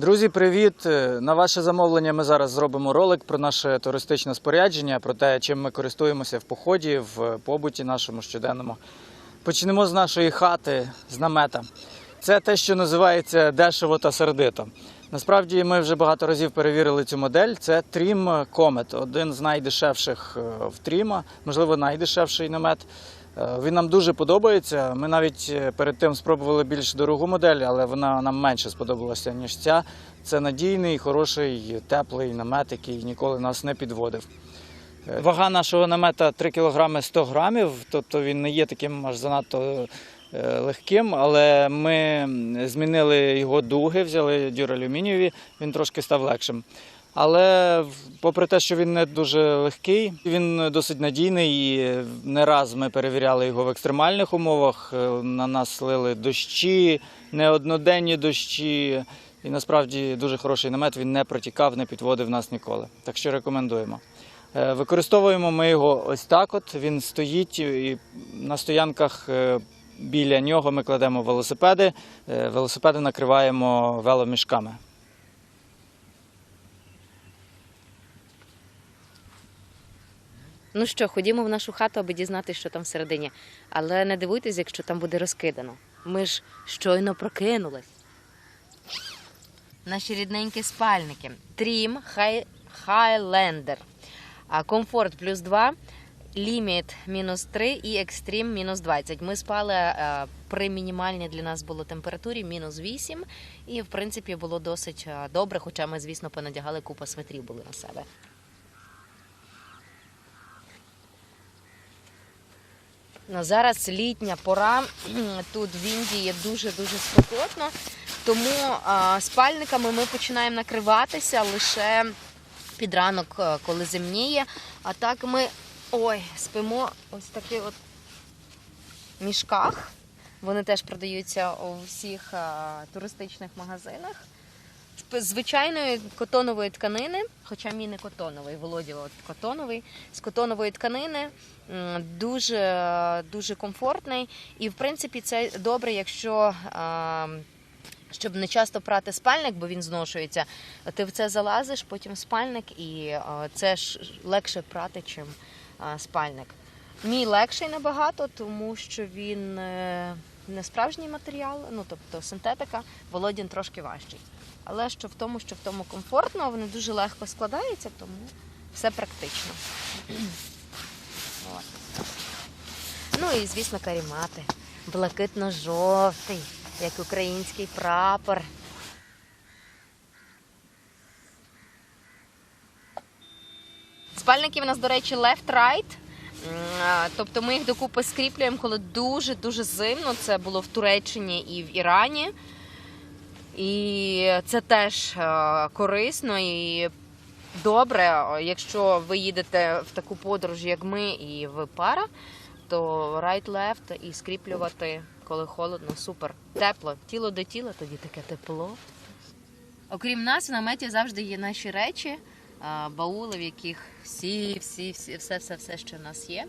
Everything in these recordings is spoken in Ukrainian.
Друзі, привіт! Е, На ваше замовлення ми зараз зробимо ролик про наше туристичне спорядження, про те, чим ми користуємося в поході, в побуті нашому щоденному. Почнемо з нашої хати, з намета. Це те, що називається дешево та сердито. Насправді ми вже багато разів перевірили цю модель. Це Trim Comet, один з найдешевших е, в Тріма, можливо, найдешевший намет. Е, Він нам дуже подобається. Ми навіть е, перед тим спробували більш дорогу модель, але вона нам менше сподобалася, ніж ця. Це надійний, хороший, теплий намет, який ніколи нас не підводив. Е, Вага нашого намета 3 кг 100 грамів, тобто він не є таким аж занадто легким, але ми змінили його дуги, взяли дюралюмінієві, він трошки став легшим. Але попри те, що він не дуже легкий, він досить надійний. І не раз ми перевіряли його в екстремальних умовах. Е, На нас лили дощі, неодноденні дощі. І насправді дуже хороший намет, він не протікав, не підводив нас ніколи. Так що рекомендуємо. Е, Використовуємо ми його ось так. От він стоїть і на стоянках. е, Біля нього ми кладемо велосипеди, велосипеди накриваємо веломішками. Ну що, ходімо в нашу хату, аби дізнатися, що там всередині. Але не дивуйтесь, якщо там буде розкидано. Ми ж щойно прокинулись. Наші рідненькі спальники. Трім Хайлендер. Комфорт плюс 2, ліміт мінус 3 і екстрім мінус 20. Ми спали е, при мінімальній для нас було температурі мінус 8. І, в принципі, було досить е, добре, хоча ми, звісно, понадягали купу светрів були на себе. Ну, зараз літня пора. Тут в Індії дуже-дуже спекотно. Тому а, спальниками ми починаємо накриватися лише під ранок, е, коли земніє. А так ми ой, спимо ось таких от мішках. Вони теж продаються у всіх а, туристичних магазинах. Звичайної котонової тканини, хоча мій не котоновий, Володя от котоновий, з котонової тканини дуже, дуже комфортний. І в принципі це добре, якщо щоб не часто прати спальник, бо він зношується. Ти в це залазиш, потім спальник, і це ж легше прати, чим спальник. Мій легший набагато, тому що він е, не справжній матеріал, ну тобто синтетика, Володін трошки важчий. Але що в тому, що в тому комфортно, вони дуже легко складаються, тому все практично. От. Ну і, звісно, карімати. Блакитно-жовтий, як український прапор. Спальники в нас, до речі, left-right. Тобто ми їх докупи скріплюємо, коли дуже-дуже зимно. Це було в Туреччині і в Ірані. І це теж е, корисно і добре, якщо ви їдете в таку подорож, як ми, і ви пара, то right-left і скріплювати, коли холодно, супер. Тепло. Тіло до тіла, тоді таке тепло. Окрім нас, в наметі завжди є наші речі, баули, в яких всі, всі, всі, все, все, все, що в нас є.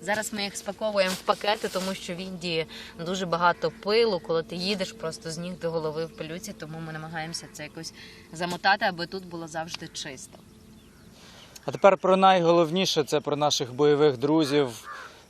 Зараз ми їх спаковуємо в пакети, тому що в Індії дуже багато пилу, коли ти їдеш просто з ніг до голови в пилюці, тому ми намагаємося це якось замотати, аби тут було завжди чисто. А тепер про найголовніше це про наших бойових друзів,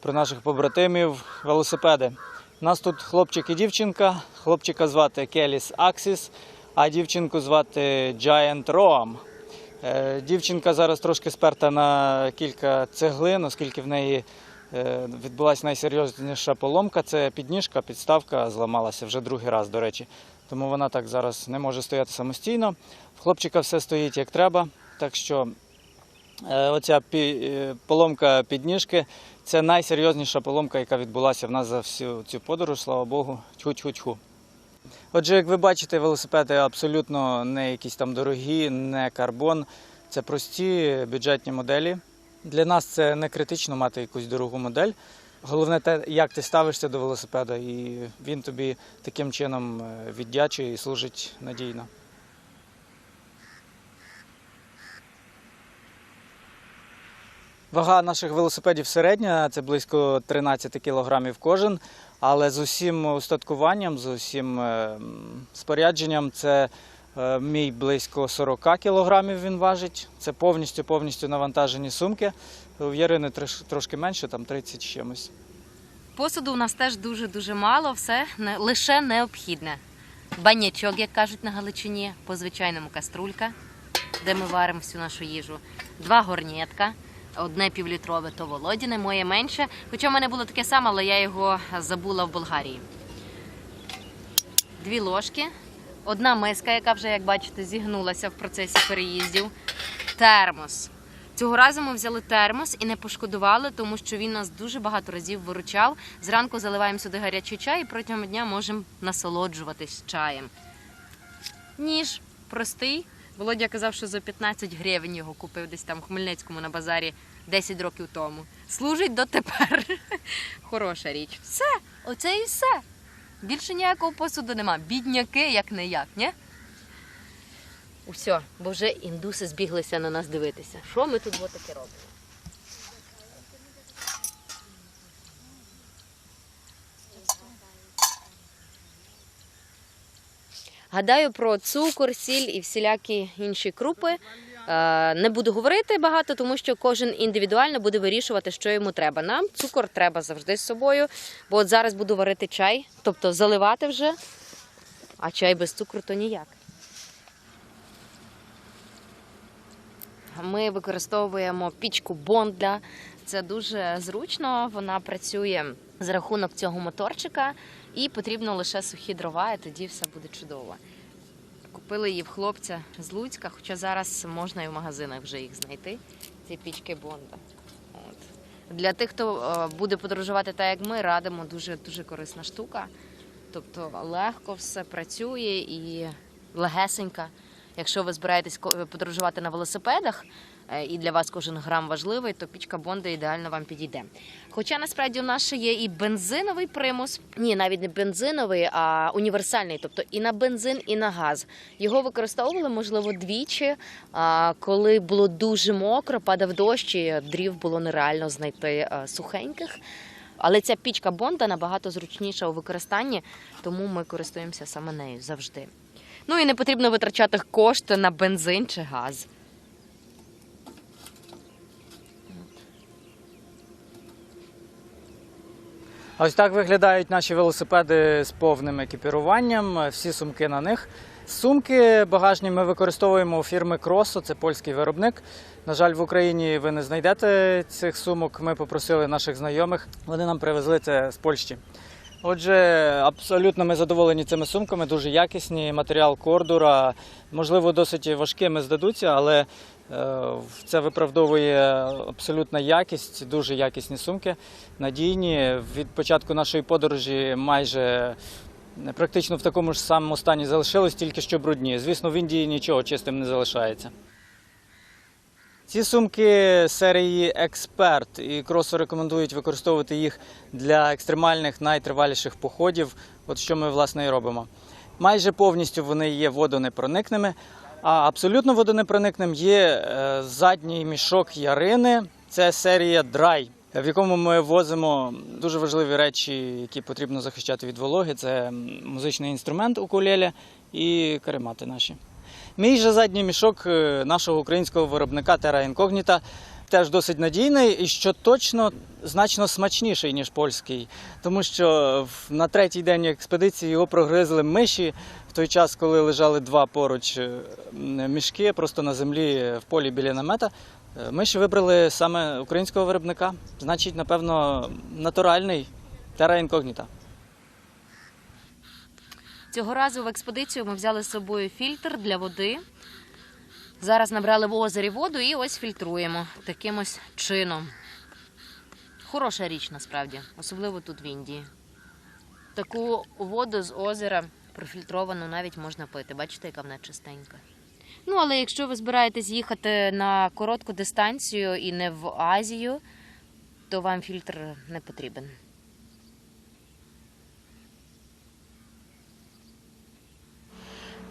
про наших побратимів, велосипеди. У нас тут хлопчик і дівчинка. Хлопчика звати Келіс Аксіс, а дівчинку звати Giant Roam. Е, Дівчинка зараз трошки сперта на кілька цеглин, оскільки в неї е, відбулася найсерйозніша поломка. Це підніжка, підставка зламалася вже другий раз, до речі. Тому вона так зараз не може стояти самостійно. В хлопчика все стоїть як треба. Так що Е, Оця поломка підніжки це найсерйозніша поломка, яка відбулася в нас за всю цю подорож, слава Богу. Тьху-тьху-тьху. Отже, як ви бачите, велосипеди абсолютно не якісь там дорогі, не карбон. Це прості бюджетні моделі. Для нас це не критично мати якусь дорогу модель. Головне те, як ти ставишся до велосипеда, і він тобі таким чином е, віддячує і служить надійно. Вага наших велосипедів середня, це близько 13 кг кожен. Але з усім устаткуванням, з усім е, спорядженням це Е, Мій близько 40 кілограмів він важить. Це повністю повністю навантажені сумки. У Ярини трошки менше, там 30 з чимось. Посуду у нас теж дуже-дуже мало, все не, лише необхідне. Банячок, як кажуть на Галичині, по звичайному каструлька, де ми варимо всю нашу їжу. Два горнєтка, одне півлітрове то Володіне, моє менше. Хоча в мене було таке саме, але я його забула в Болгарії. Дві ложки, одна миска, яка вже, як бачите, зігнулася в процесі переїздів. Термос. Цього разу ми взяли термос і не пошкодували, тому що він нас дуже багато разів виручав. Зранку заливаємо сюди гарячий чай і протягом дня можемо насолоджуватись чаєм. Ніж простий. Володя казав, що за 15 гривень його купив десь там в Хмельницькому на базарі 10 років тому. Служить дотепер. Хороша річ. Все, оце і все. Більше ніякого посуду нема. Бідняки, як не як, ні? Усьо, бо вже індуси збіглися на нас дивитися. Що ми тут таке робимо? Гадаю про цукор, сіль і всілякі інші крупи. Е, Не буду говорити багато, тому що кожен індивідуально буде вирішувати, що йому треба. Нам цукор треба завжди з собою, бо от зараз буду варити чай, тобто заливати вже, а чай без цукру то ніяк. Ми використовуємо пічку Бонда. Це дуже зручно. Вона працює за рахунок цього моторчика, і потрібно лише сухі дрова, і тоді все буде чудово. Купили її в хлопця з Луцька, хоча зараз можна і в магазинах вже їх знайти. Ці пічки Бонда. От. Для тих, хто е, буде подорожувати так, як ми, радимо дуже дуже корисна штука. Тобто легко все працює і легесенька. Якщо ви збираєтесь подорожувати на велосипедах, і для вас кожен грам важливий, то пічка Бонда ідеально вам підійде. Хоча насправді у нас ще є і бензиновий примус, ні, навіть не бензиновий, а універсальний, тобто і на бензин, і на газ. Його використовували, можливо, двічі, коли було дуже мокро, падав дощ, і дрів було нереально знайти е, сухеньких. Але ця пічка Бонда набагато зручніша у використанні, тому ми користуємося саме нею завжди. Ну і не потрібно витрачати кошти на бензин чи газ. Ось так виглядають наші велосипеди з повним екіпіруванням, всі сумки на них. Сумки багажні ми використовуємо у фірми Кросо, це польський виробник. На жаль, в Україні ви не знайдете цих сумок. Ми попросили наших знайомих, вони нам привезли це з Польщі. Отже, абсолютно ми задоволені цими сумками, дуже якісні. Матеріал кордура, можливо, досить важкими здадуться, але це виправдовує абсолютна якість, дуже якісні сумки, надійні. Від початку нашої подорожі майже е, практично в такому ж самому стані залишилось, тільки що брудні. Звісно, в Індії нічого чистим не залишається. Ці сумки серії Експерт і Кросо рекомендують використовувати їх для екстремальних найтриваліших походів, от що ми власне і робимо. Майже повністю вони є водонепроникними, а абсолютно водонепроникним є е, задній мішок ярини. Це серія Dry, в якому ми возимо дуже важливі речі, які потрібно захищати від вологи. Це музичний інструмент укулеле і каремати наші. Мій же задній мішок е, нашого українського виробника Terra Incognita теж досить надійний і що точно значно смачніший, ніж польський. Тому що на третій день експедиції його прогризли миші в той час, коли лежали два поруч е, мішки просто на землі в полі біля намета. Е, Миші вибрали саме українського виробника. Значить, напевно, натуральний Terra Incognita. Цього разу в експедицію ми взяли з собою фільтр для води. Зараз набрали в озері воду і ось фільтруємо таким ось чином. Хороша річ насправді, особливо тут в Індії. Таку воду з озера профільтровану навіть можна пити. Бачите, яка вона чистенька. Ну, але якщо ви збираєтесь їхати на коротку дистанцію і не в Азію, то вам фільтр не потрібен.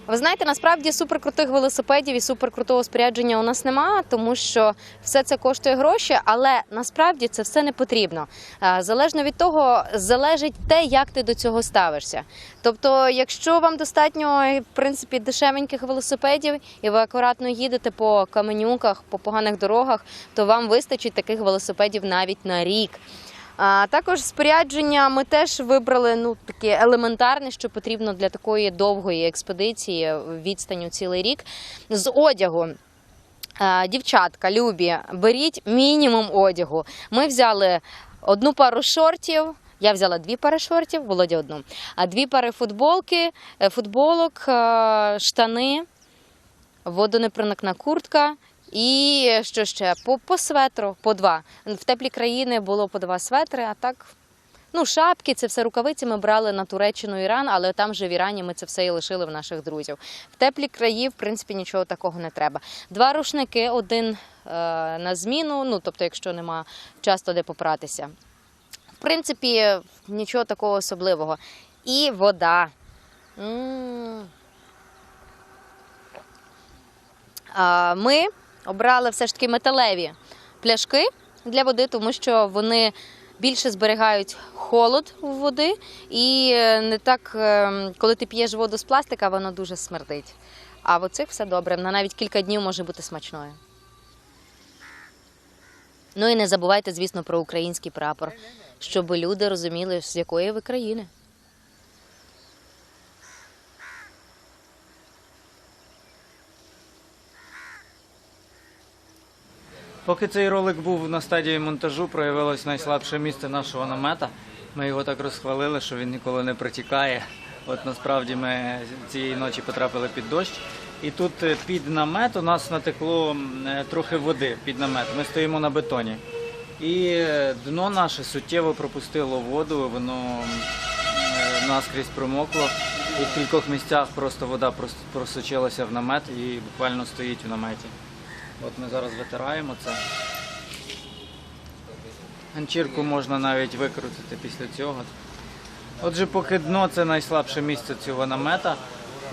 Ви знаєте, насправді суперкрутих велосипедів і суперкрутого спорядження у нас нема, тому що все це коштує гроші, але насправді це все не потрібно. Е, Залежно від того, залежить те, як ти до цього ставишся. Тобто, якщо вам достатньо в принципі дешевеньких велосипедів, і ви акуратно їдете по каменюках, по поганих дорогах, то вам вистачить таких велосипедів навіть на рік. А також спорядження ми теж вибрали ну таке елементарне, що потрібно для такої довгої експедиції відстаню цілий рік. З одягу. Дівчатка, любі, беріть мінімум одягу. Ми взяли одну пару шортів. Я взяла дві пари шортів, Володя одну. А дві пари футболки, е, футболок, е, штани, водонепроникна куртка і що ще? По, по светру, по два. В теплі країни було по два светри, а так. Ну, шапки, це все рукавиці ми брали на Туреччину Іран, але там же в Ірані ми це все і лишили в наших друзів. В теплі краї, в принципі, нічого такого не треба. Два рушники, один е, на зміну, ну тобто, якщо нема часто де попратися. В принципі, нічого такого особливого. І вода. М. А, Ми обрали все ж таки металеві пляшки для води, тому що вони більше зберігають холод у води, і е, не так, е, коли ти п'єш воду з пластика, воно дуже смердить. А в оцих все добре, на навіть кілька днів може бути смачною. Ну і не забувайте, звісно, про український прапор, щоб люди розуміли, з якої ви країни. Поки цей ролик був на стадії монтажу, проявилось найслабше місце нашого намета. Ми його так розхвалили, що він ніколи не протікає. От насправді ми цієї ночі потрапили під дощ. І тут е, під намет у нас натекло е, трохи води під намет. Ми стоїмо на бетоні. І е, дно наше суттєво пропустило воду, воно наскрізь промокло. І в кількох місцях просто вода прос- просочилася в намет і буквально стоїть в наметі. От ми зараз витираємо це. Ганчірку можна навіть викрутити після цього. Отже, поки дно це найслабше місце цього намета.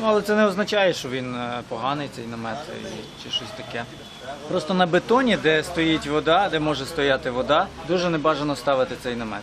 Ну, але це не означає, що він е, поганий цей намет чи щось таке. Просто на бетоні, де стоїть вода, де може стояти вода, дуже небажано ставити цей намет.